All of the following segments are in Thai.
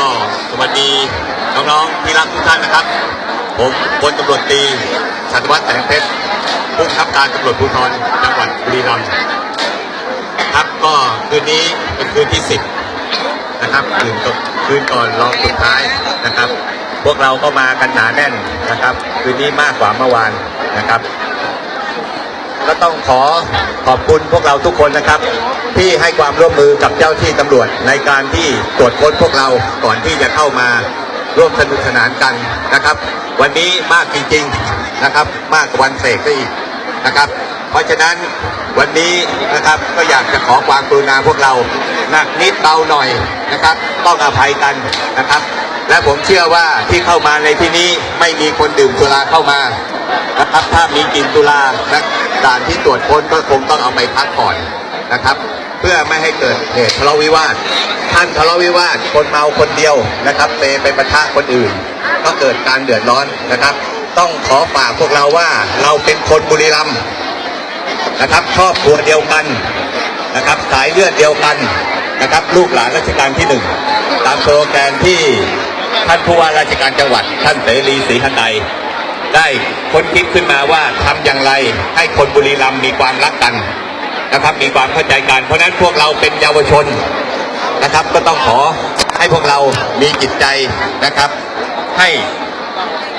็สวัสดีน้องๆที่รักทุกท่านนะครับ ผมพลตำรวจตีชัตวัฒน์แสงเพชรผู้บังคับการตำรวจภูธรจังหวัดบุรีรัมย์ครับก็คืนนี้เป็นคืนที่10นะครับคืนก่อนคืนก่อนรองสุดท้ายนะครับ พวกเราก็มากันหนาแน่นนะครับ คืนนี้มากกว่าเมื่อวานนะครับ ต้องขอขอบคุณพวกเราทุกคนนะครับ ที่ให้ความร่วมมือกับเจ้าที่ตำรวจในการที่ตรวจค้นพวกเราก่อนที่จะเข้ามาร่วมสนุกสนานกันนะครับ วันนี้มากจริงๆนะครับ มากกว่าวันเสกซะอีกนะครับ เพราะฉะนั้นวันนี้นะครับก็อยากจะขอความกรุณาพวกเราหนักนิดเบาหน่อยนะครับ ต้องอภัยกันนะครับ และผมเชื่อว่าที่เข้ามาในที่นี้ไม่มีคนดื่มสุราเข้ามานะครับถ้ามีกินตุลานะ ด่านที่ตรวจค้นก็คงต้องเอาไปพักผ่อนนะครับ เพื่อไม่ให้เกิดเหตุทะเลาะวิวาท ท่านทะเลาะวิวาทคนเมาคนเดียวนะครับเตไปประทะคนอื่น ก็เกิดการเดือดร้อนนะครับ ต้องขอฝากพวกเราว่าเราเป็นคนบุรีรัมย์นะครับครอบครัวเดียวกันนะครับสายเลือดเดียวกันนะครับลูกหลานราชการที่หนึ่งตามโซโลแกนที่ท่านผู้ว่าราชการจังหวัด ท่านเสรีศรีหันใด ได้ค้นคิดขึ้นมาว่าทำอย่างไรให้คนบุรีรัมย์มีความรักกันนะครับ มีความเข้าใจกัน เพราะฉะนั้นพวกเราเป็นเยาวชนนะครับ ก็ต้องขอให้พวกเรามีจิตใจนะครับ ให้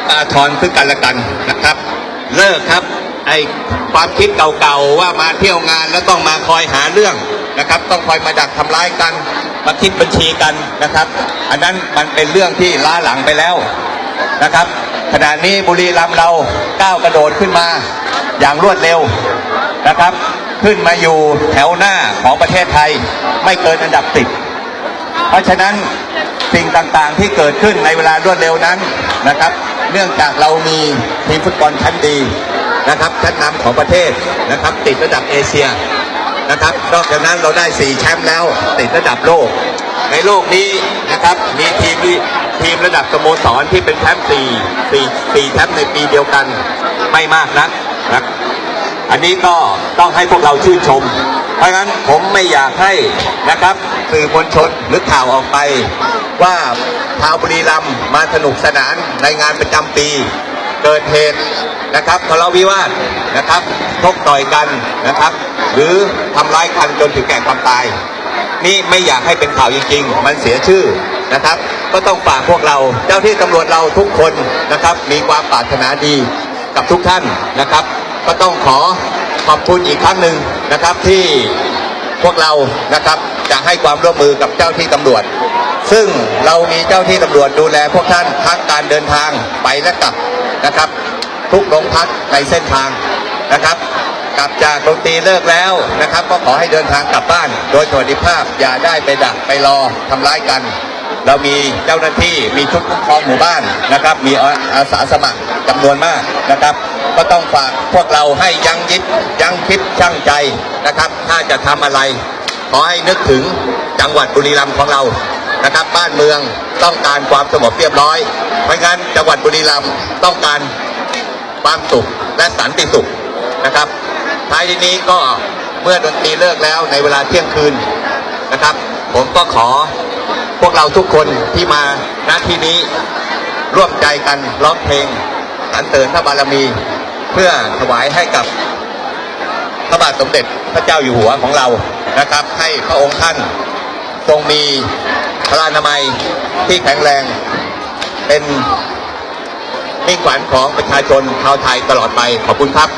อาทรซึ่งกันและกันนะครับ เลิกครับไอความคิดเก่าๆว่ามาเที่ยวงานแล้วต้องมาคอยหาเรื่องนะครับ ต้องคอยมาดักทำร้ายกันมาคิดบัญชีกันนะครับ อันนั้นมันเป็นเรื่องที่ล้าหลังไปแล้วนะครับ ขณะนี้บุรีรัมย์เราก้าวกระโดดขึ้นมาอย่างรวดเร็วนะครับ ขึ้นมาอยู่แถวหน้าของประเทศไทยไม่เกินอันดับสิบเพราะฉะนั้นสิ่งต่างๆที่เกิดขึ้นในเวลารวดเร็วนั้นนะครับ เนื่องจากเรามีทีมฟุตบอลชั้นดีนะครับชั้นนำของประเทศนะครับติดระดับเอเชียนะครับนอกจากนั้นเราได้ 4 แชมป์แล้วติดระดับโลก ในโลกนี้นะครับ มีทีมทีมระดับสโมสรที่เป็นแชมป์สี่สี่สี่แชมป์ในปีเดียวกันไม่มากนักนะอันนี้ก็ต้องให้พวกเราชื่นชม เพราะฉะนั้นผมไม่อยากให้นะครับสื่อมวลชนหรือข่าวออกไป ว่าชาวบุรีรัมย์มาสนุกสนานในงานประจำปี เกิดเหตุนะครับทะเลาะวิวาทนะครับทกต่อยกันนะครับ หรือทำร้ายกันจนถึงแก่ความตาย นี่ไม่อยากให้เป็นข่าวจริงๆ มันเสียชื่อนะครับ ก็ต้องฝากพวกเราเจ้าที่ตำรวจเราทุกคนนะครับ มีความปรารถนาดีกับทุกท่านนะครับ ก็ต้องขอขอบคุณอีกครั้งหนึ่งนะครับที่พวกเรานะครับจะให้ความร่วมมือกับเจ้าที่ตำรวจ ซึ่งเรามีเจ้าที่ตำรวจดูแลพวกท่านทั้งการเดินทางไปและกลับนะครับ ทุกโรงพักในเส้นทางนะครับ กลับจากดนตรีเลิกแล้วนะครับ ก็ขอให้เดินทางกลับบ้าน โดยสวัสดิภาพอย่าได้ไปดักไปรอทำร้ายกัน เรามีเจ้าหน้าที่มีชุดคุ้มครองหมู่บ้านนะครับ มีอาสาสมัครจำนวนมากนะครับ ก็ต้องฝากพวกเราให้ยั้งยิดยั้งคิดชั่งใจนะครับ ถ้าจะทำอะไร ขอให้นึกถึงจังหวัดบุรีรัมย์ของเรานะครับ บ้านเมืองต้องการความสงบเรียบร้อย เพราะงั้นจังหวัดบุรีรัมย์ต้องการความสุขและสันติสุขนะครับ ท้ายที่นี้ก็เมื่อดนตรีเลิกแล้วในเวลาเที่ยงคืนนะครับ ผมก็ขอพวกเราทุกคนที่มาณที่นี้ร่วมใจกันร้องเพลงสรรเสริญพระบารมี เพื่อถวายให้กับพระบาทสมเด็จพระเจ้าอยู่หัวของเรานะครับ ให้พระองค์ท่านทรงมีพระนามัยที่แข็งแรงเป็นมิ่งขวัญของประชาชนชาวไทยตลอดไปขอบคุณครับ